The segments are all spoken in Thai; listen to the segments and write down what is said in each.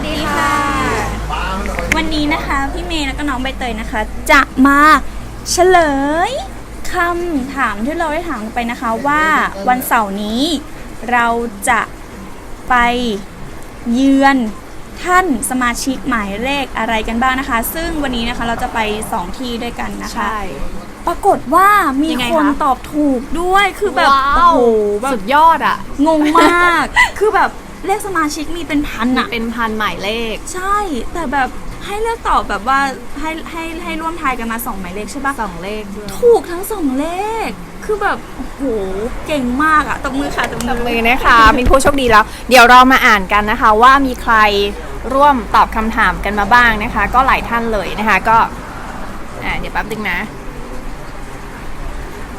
วัสดีค่ะ วันนี้นะคะพี่เมย์แล้วก็น้องใบเตยนะคะ จะมาเฉลยคำถามที่เราได้ถามกันไปนะคะว่าวันเสาร์นี้ เราจะไปเยือนท่านสมาชิกหมายเลขอะไรกันบ้างนะคะ ซึ่งวันนี้นะคะเราจะไปสองที่ด้วยกันนะคะ ปรากฏว่ามียังไงคนคะ ตอบถูกด้วยคือแบบว้าวโอ้โหแบบ สุดยอดอะ งงมาก คือแบบ เลขสมาชิกมีเป็นพันอะเป็นพันหมายเลข ใช่ แต่แบบให้เลือกตอบแบบว่าให้ให้ให้ร่วมทายกันมาสองหมายเลขใช่ปะสองเลขด้วยถูกทั้งสองเลข คือแบบโอ้โหเก่งมากอะตบมือค่ะตบตบมืมืออนะคะ มีผู้โชคดีแล้ว เดี๋ยวเรามาอ่านกันนะคะ ว่ามีใครร่วมตอบคำถามกันมาบ้างนะคะ ก็หลายท่านเลยนะคะ ก็อ่าเดี๋ยวแป๊บนึงนะ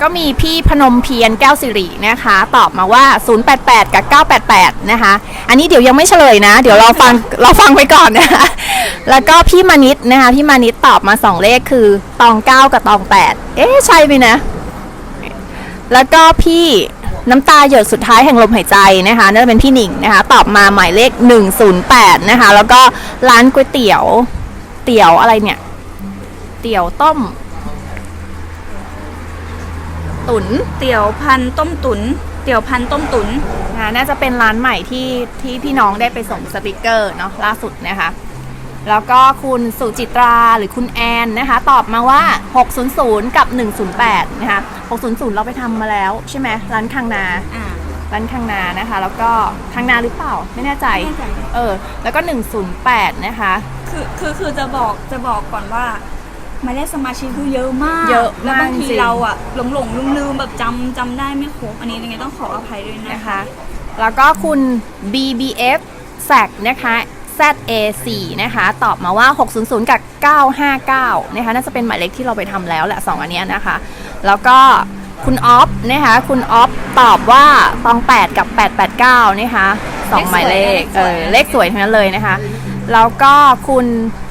ก็มีพี่พนมเพียรแก้วสิรินะคะ ตอบมาว่า 088 กับ 988 นะคะ อันนี้เดี๋ยวยังไม่เฉลยนะ เดี๋ยวเราฟังเราฟังไปก่อนนะคะ แล้วก็พี่มานิดนะคะ พี่มานิดตอบมา 2 เลขคือตอง 9 กับตอง 8 เอ๊ะ ใช่ไหมนะ แล้วก็พี่น้ำตาหยดสุดท้ายแห่งลมหายใจนะคะนั่นเป็นพี่หนิงนะคะ ตอบมาหมายเลข 108 นะคะ แล้วก็ร้านก๋วยเตี๋ยว เตี๋ยวอะไรเนี่ย เตี๋ยวต้ม ตุ๋นเตี๋ยวพันต้มตุนเตี๋ยวพันต้มตุนนะคะน่าจะเป็นร้านใหม่ที่ที่พี่น้องได้ไปส่งสติกเกอร์เนาะล่าสุดนะคะแล้วก็คุณสุจิตราหรือคุณแอนนะคะ ตอบมาว่า 600 กับ 108 นะคะ 600 เราไปทำมาแล้วใช่ไหมร้านคังนาอ่าร้านคังนานะคะ แล้วก็คังนาหรือเปล่าไม่แน่ใจไม่แน่ใจเออแล้วก็ 108 นะคะ คือคือคือจะบอกจะบอกก่อนว่า หมายเลขสมาชิกคือเยอะมากเยอะแล้วมากบางทีจริง เราอะหลงหลงลืมลืมๆแบบจำจำได้ไม่ครบอันนี้ยังไงต้องขออภัยด้วยนะนะคะ แล้วก็คุณ BBF แซกนะคะ ZA4 นะคะ ตอบมาว่า 600 กับ 959 นะคะ น่าจะเป็นหมายเลขที่เราไปทำแล้วแหละ 2 อันเนี้ยนะคะ แล้วก็คุณออฟนะคะ คุณออฟตอบว่าตอง 8 กับ 889 นะคะสองหมายเลข เออ เลขสวยทั้งนั้นเลยนะคะ แล้วก็คุณ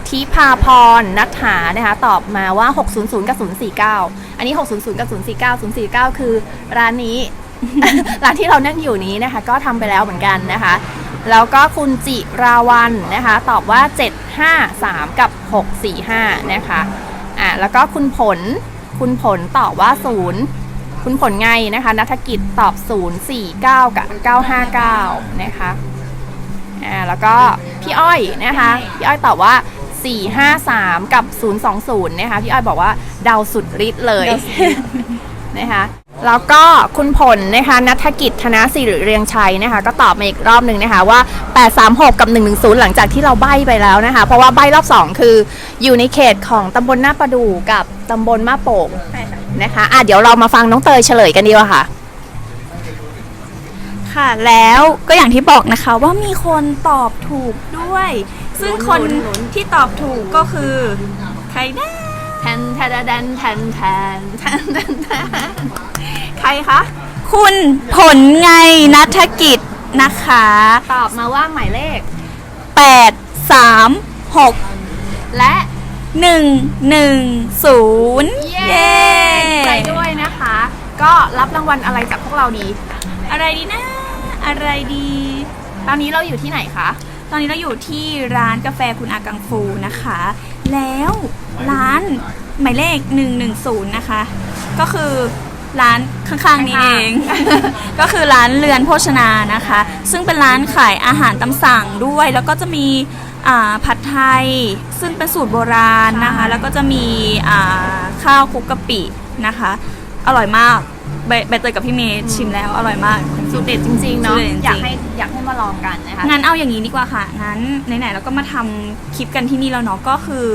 ทิพาพรนัทหานะคะตอบมาว่า 600 กับ 049 อันนี้ 600 กับ 049 049 คือร้านนี้ ร้านที่เรานั่งอยู่นี้นะคะ ก็ทำไปแล้วเหมือนกันนะคะ แล้วก็คุณจิราวันนะคะ ตอบว่า 753 กับ 645 นะคะอะแล้วก็คุณผลคุณผลตอบว่า 0 คุณผลไงนะคะนัฐกิจตอบ 049 กับ 959 นะคะอ่าแล้วก็พี่อ้อยนะคะ พี่อ้อยตอบว่า 453 กับ 020 นะคะ พี่อ้อยบอกว่าเดาสุดฤทธิ์เลยนะคะ แล้วก็คุณผลนะคะนัฐกิจธนศิริเรียงชัยนะคะ ก็ตอบมาอีกรอบหนึ่งนะคะว่า 836 กับ 110 หลังจากที่เราใบ้ไปแล้วนะคะ เพราะว่าใบ้รอบ 2 คืออยู่ในเขตของตำบลหน้าประดูกับตำบลมาโป่งใช่ค่ะนะคะอะเดี๋ยวเรามาฟังน้องเตยเฉลยกันดีกว่าค่ะค่ะแล้วก็อย่างที่บอกนะคะว่ามีคนตอบถูกด้วย ซึ่งคนที่ตอบถูกก็คือ ใครนะแทนแทนแทนแทนแทนแทนแทนใครคะ คุณผลไงนัฐกิจนะคะ ตอบมาว่าหมายเลข 8 3 6 และ 1 1 0 เย้ใจด้วยนะคะ ก็รับรางวัลอะไรจากพวกเราดี อะไรดีนะ อะไรดี ตอนนี้เราอยู่ที่ไหนคะ ตอนนี้เราอยู่ที่ร้านกาแฟคุณอากังฟูนะคะ แล้วร้านหมายเลข 110 นะคะ ก็คือร้านข้างๆนี้เอง ก็คือร้านเรือนโภชนานะคะ ซึ่งเป็นร้านขายอาหารตามสั่งด้วย แล้วก็จะมีอ่าผัดไทย ซึ่งเป็นสูตรโบราณนะคะใช่แล้วก็จะมีอ่าข้าวคลุกกะปินะคะ อร่อยมากใบใบเตยกับพี่เมย์ชิมแล้วอร่อยมาก สูตรเด็ดจริงๆเนาะสูตรเด็ดจริงๆอยากให้อยากให้มาลองกันนะคะ งั้นเอาอย่างนี้ดีกว่าค่ะ งั้นไหนๆเราก็มาทำคลิปกันที่นี่แล้วเนาะก็คือ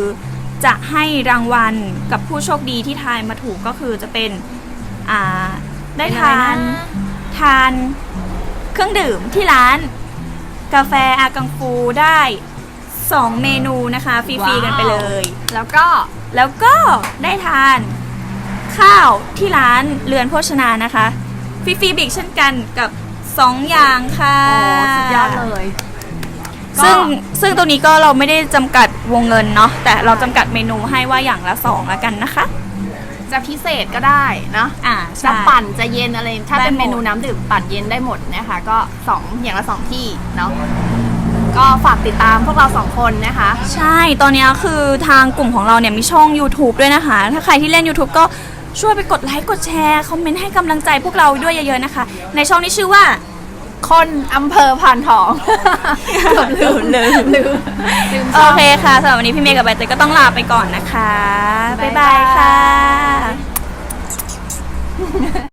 จะให้รางวัลกับผู้โชคดีที่ทายมาถูกก็คือจะเป็นอ่าได้ทานทานเครื่องดื่มที่ร้าน กาแฟอากังฟูได้ 2 เมนูนะคะฟรีๆกันไปเลย แล้วก็แล้วก็ได้ทาน ข้าวที่ร้านเรือนโภชนานะคะฟรีๆบิกเช่นกันกับ 2 อย่างค่ะโอ้สุดยอดเลย ซึ่งก็ซึ่งตรงนี้ก็เราไม่ได้จำกัดวงเงินเนาะแต่เราจำกัดเมนูให้ว่าอย่างละสองละกันนะคะ จะพิเศษก็ได้เนาะอ่าจะใช่ ปั่นจะเย็นอะไร ถ้าได้เป็นหมด เมนูน้ำดื่มปั่นเย็นได้หมดนะคะก็สองอย่างละสองที่เนาะก็ฝากติดตามพวกเราสองคนนะคะ ใช่ ตอนนี้คือทางกลุ่มของเราเนี่ยมีช่อง YouTube ด้วยนะคะ ถ้าใครที่เล่น YouTube ก็ ช่วยไปกดไลค์กดแชร์คอมเมนต์ให้กำลังใจพวกเราด้วยเยอะๆนะคะ ในช่องนี้ชื่อว่า คนอำเภอพานทองเกือบลืมลืมลืมลืมโอเคค่ะสำหรับวันนี้พี่เมย์กับใบเตยก็ต้องลาไปก่อนนะคะ บ๊ายบายค่ะ